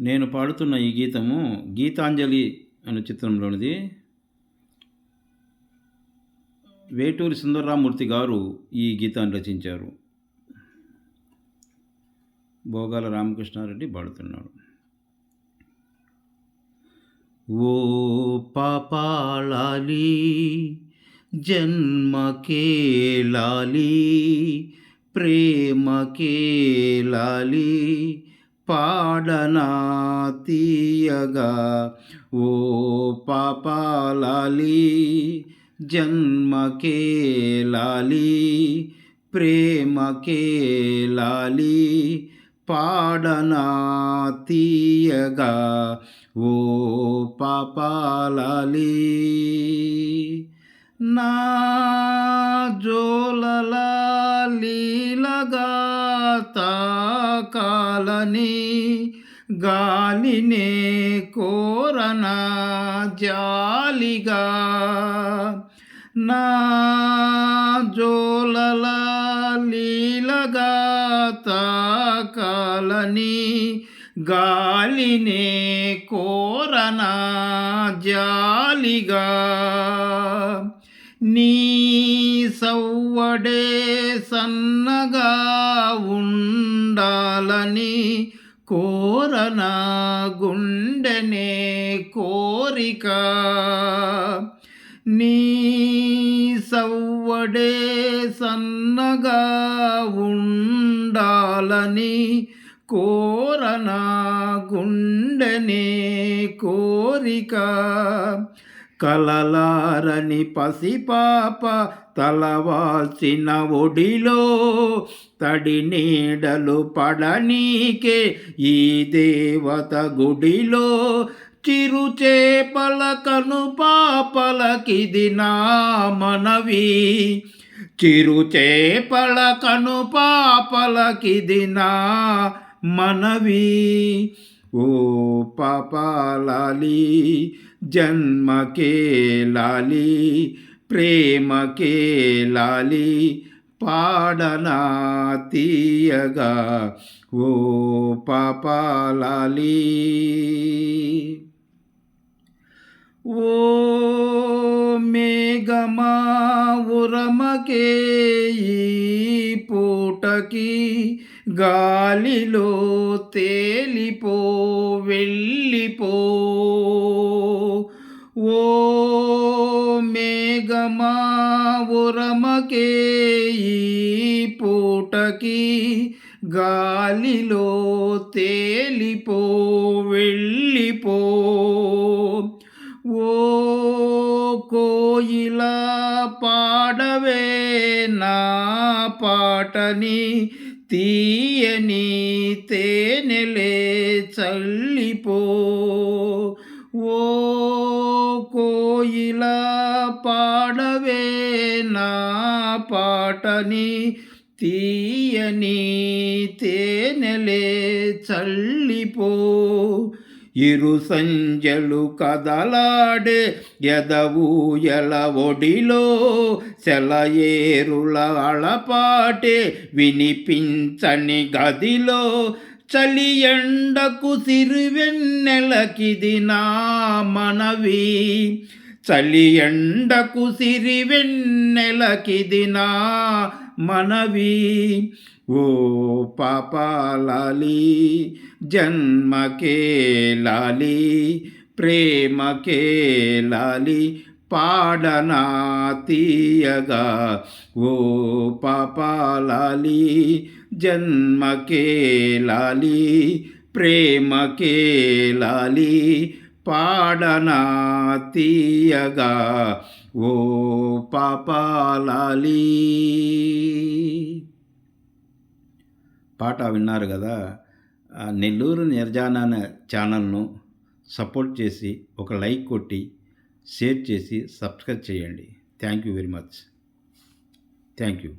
నేను పాడుతున్న ఈ గీతము గీతాంజలి అనే చిత్రంలోనిది. వేటూరి సుందరరామూర్తి గారు ఈ గీతాన్ని రచించారు. భోగాల రామకృష్ణారెడ్డి పాడుతున్నాడు. ఓ పాపాళాలి జన్మకే లాలి లాలి పాడనా తీయగా ఓ పాపాలాలి జన్మకే లాలి ప్రేమకే లాలి పాడనా తీయగా ఓ పాపాలాలి. నా జోలలా తాకాలని గాలినే కోరనా జాలిగా. నా జోలల లీలగా తాకాలని గాలినే కోరనా జాలిగా. నీ సవ్వడే సన్నగా ఉ కావాలని కోరనా గుండెనే కోరిక. నీ సవ్వడే సన్నగా ఉండాలని కోరనా గుండెనే కోరిక. కలలారని పసిపాప తలవాల్సిన ఒడిలో తడి నీడలు పడనీకే ఈ దేవత గుడిలో చిరుచేపల కను పాపలకిది నా మనవి. చిరుచేపల కను పాపలకిది నా మనవి. ఓ పాపాలాలి జన్మకే లాలి ప్రేమకే లాలి పాడనా తీయగా ఓ పాపాలాలి. ఓ మేఘమా ఉరమకే ఈ పూటకి గాలిలో తేలిపో వెళ్ళిపో. ఓ మేఘమా ఉరమకే ఈ పూటకి గాలిలో తేలిపో వెళ్ళిపో. ఓ కోయిలా పాడవే నా పాటని తీయని తేనెలే చల్లిపో. ఓ కోయిల పాడవే నా పాటని తీయని తేనెలే చల్లిపో. ఇరు సంజలు కదలాడే ఎదవూయల ఒడిలో సెలయేరుల అళపాటే వినిపించని గదిలో చలి ఎండకు సిరివెన్నెలకిది నా మనవి చలి ఎండకు సిరివెన్నెలకిది మనవి. ఓ పాపాలాలి జన్మకే లాలి ప్రేమకే లాలి పాడనా తీయగా. ఓ పాపాలాలి జన్మకే లాలి ప్రేమకే లాలి పాడనా తీయగా ఓ పాపాలాలి. పాట విన్నారు కదా నెల్లూరు నిర్జానాన ఛానల్ను సపోర్ట్ చేసి ఒక లైక్ కొట్టి షేర్ చేసి సబ్స్క్రైబ్ చేయండి. Thank you very much. Thank you.